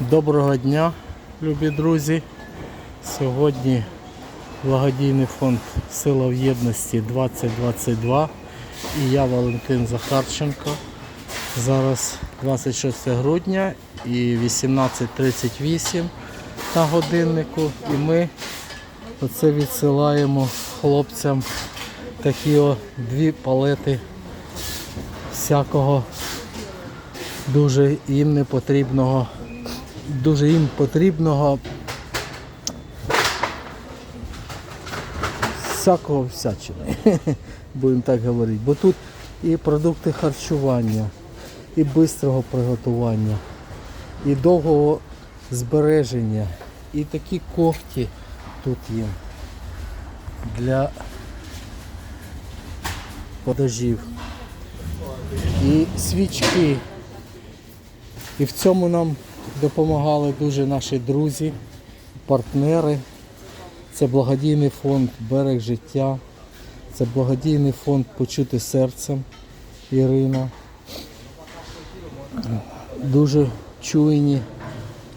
Доброго дня, любі друзі. Сьогодні благодійний фонд Сила в єдності 2022 і я Валентин Захарченко. Зараз 26 грудня і 18.38 на годиннику. І ми оце відсилаємо хлопцям такі о дві палети всякого дуже їм не потрібного, дуже їм потрібного всякого всячини, будемо так говорити. Бо тут і продукти харчування, і швидкого приготування, і довгого збереження, і такі когті тут є для подажів. І свічки. І в цьому нам допомагали дуже наші друзі, партнери. Це благодійний фонд Берег життя, це благодійний фонд Почути серцем Ірина. Дуже чуйні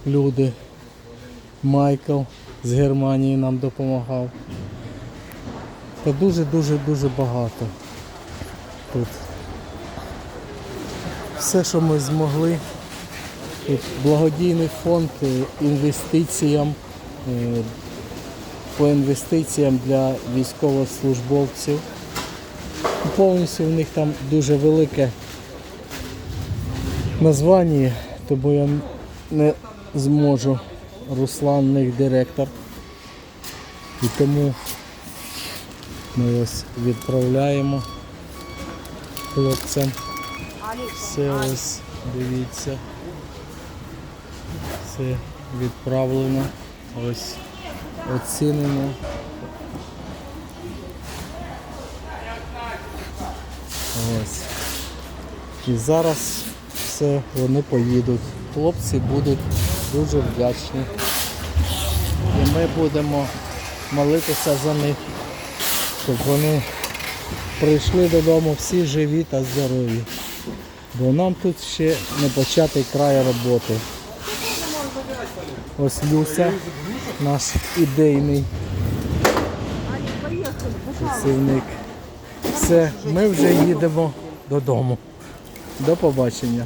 люди. Майкл з Германії нам допомагав. Та дуже-дуже дуже багато тут. Все, що ми змогли. Тут благодійний фонд е, інвестиціям е, по інвестиціям для військовослужбовців. Повністю в них там дуже велике названня, тому я не зможу. Руслан них директор. І тому ми ось відправляємо хлопцям. Все ось, дивіться. Все відправлено. Ось оцінено. Ось. І зараз все, вони поїдуть. Хлопці будуть дуже вдячні. І ми будемо молитися за них, щоб вони прийшли додому всі живі та здорові. Бо нам тут ще не початий край роботи. Ось Люся, наш ідейний працівник. Все, ми вже їдемо додому. До побачення.